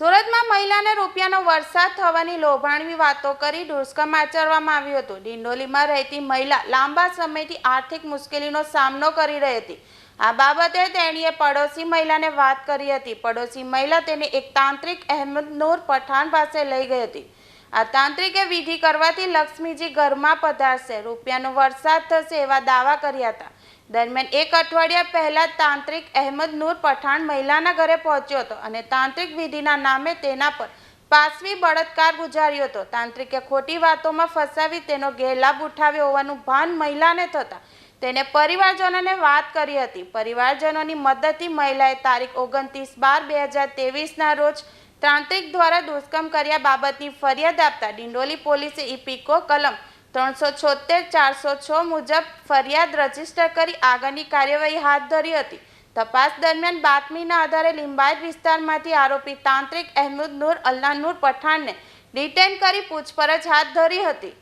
સુરતમાં મહિલાને રૂપિયાનો વરસાદ થવાની લોભાણવી વાતો કરી દુષ્કર્મ આચરવામાં આવ્યું હતું. ડિંડોલીમાં રહેતી મહિલા લાંબા સમયથી આર્થિક મુશ્કેલીનો સામનો કરી રહી હતી. આ બાબતે તેણીએ પડોશી મહિલાને વાત કરી હતી. પડોશી મહિલા તેને એક તાંત્રિક અહેમદ નૂર પઠાણ પાસે લઈ ગઈ હતી. આ તાંત્રિકે વિધિ કરવાથી લક્ષ્મીજી ઘરમાં પધારશે. રૂપિયાનો વરસાદ થશે એવા દાવા કર્યા હતા. દરમિયાન એક અઠવાડિયા પહેલા તાંત્રિક અહેમદ નૂર પઠાણ મહિલાના ઘરે પહોંચ્યો હતો અને તાંત્રિક વિધિના નામે તેના પર પાસવી બળાત્કાર ગુજાર્યો હતો. તાંત્રિકે ખોટી વાતોમાં ફસાવી તેનો ગેરલાભ ઉઠાવ્યો હોવાનું ભાન મહિલાને થતા તેને પરિવારજનોને વાત કરી હતી. પરિવારજનોની મદદથી મહિલાએ તારીખ ઓગણત્રીસ બાર બે હજાર તેવીસના રોજ તાંત્રિક દ્વારા દુષ્કર્મ કર્યા બાબતની ફરિયાદ આપતા ડિંડોલી પોલીસે ઇપિકો કલમ ત્રણસો છોતેર ચારસો છ મુજબ ફરિયાદ રજિસ્ટર કરી આગળની કાર્યવાહી હાથ ધરી હતી. તપાસ દરમિયાન બાતમીના આધારે લિંબાયત વિસ્તારમાંથી આરોપી તાંત્રિક અહેમદ નૂર, અલ્લા નૂર પઠાણને ડિટેન કરી પૂછપરછ હાથ ધરી હતી.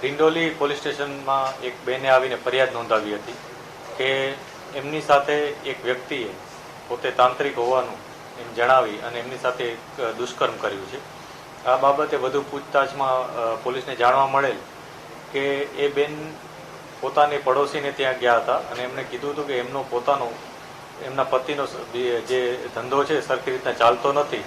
ડિંડોલી પોલીસ સ્ટેશનમાં એક બેને આવીને ફરિયાદ નોંધાવી હતી કે એમની સાથે એક વ્યક્તિએ પોતે તાંત્રિક હોવાનું એમ જણાવી અને એમની સાથે દુષ્કર્મ કર્યું છે. આ બાબતે વધુ પૂછતાછમાં પોલીસને જાણવા મળેલ કે એ બેન પોતાની પડોશીને ત્યાં ગયા હતા અને એમણે કીધું હતું કે એમનો પોતાનો, એમના પતિનો જે ધંધો છે સરખી રીતના ચાલતો નથી.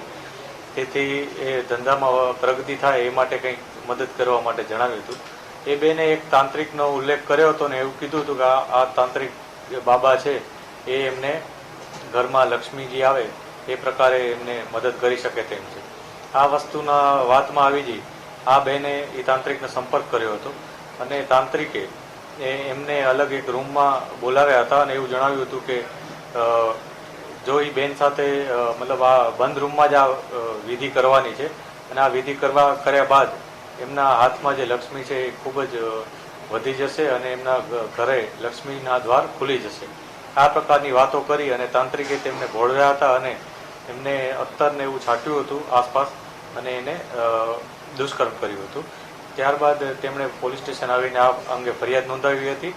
તેથી એ ધંધામાં પ્રગતિ થાય એ માટે કંઈક મદદ કરવા માટે જણાવ્યું હતું. એ બેને એક તાંત્રિકનો ઉલ્લેખ કર્યો હતો ને એવું કીધું હતું કે આ તાંત્રિક બાબા છે એ એમને ઘરમાં લક્ષ્મીજી આવે, એ પ્રકારે એમને મદદ કરી શકે તેમ છે. આ વસ્તુના વાતમાં આવી જઈ આ બેને એ તાંત્રિકનો સંપર્ક કર્યો હતો અને તાંત્રિકે એમને અલગ એક રૂમમાં બોલાવ્યા હતા અને એવું જણાવ્યું હતું કે જો એ બેન સાથે મતલબ આ બંધ રૂમમાં જ આ વિધિ કરવાની છે અને આ વિધિ કરવા કર્યા બાદ એમના હાથમાં જે લક્ષ્મી છે એ ખૂબ જ વધી જશે અને એમના ઘરે લક્ષ્મીના દ્વાર ખુલી જશે. આ પ્રકારની વાતો કરી અને તાંત્રિકે તેમને ભોળવ્યા હતા અને એમને અત્તરને એવું છાંટ્યું હતું આસપાસ અને એને દુષ્કર્મ કર્યું હતું. ત્યારબાદ તેમણે પોલીસ સ્ટેશન આવીને આ અંગે ફરિયાદ નોંધાવી હતી.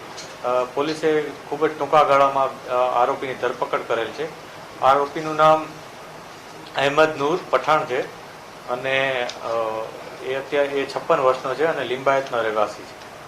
પોલીસે ખૂબ જ ટૂંકા ગાળામાં આરોપીની ધરપકડ કરેલ છે. આરોપીનું નામ અહેમદ નૂર પઠાણ છે અને એ અત્યારે એ છપ્પન વર્ષનો છે અને લિંબાયતનો રહેવાસી છે.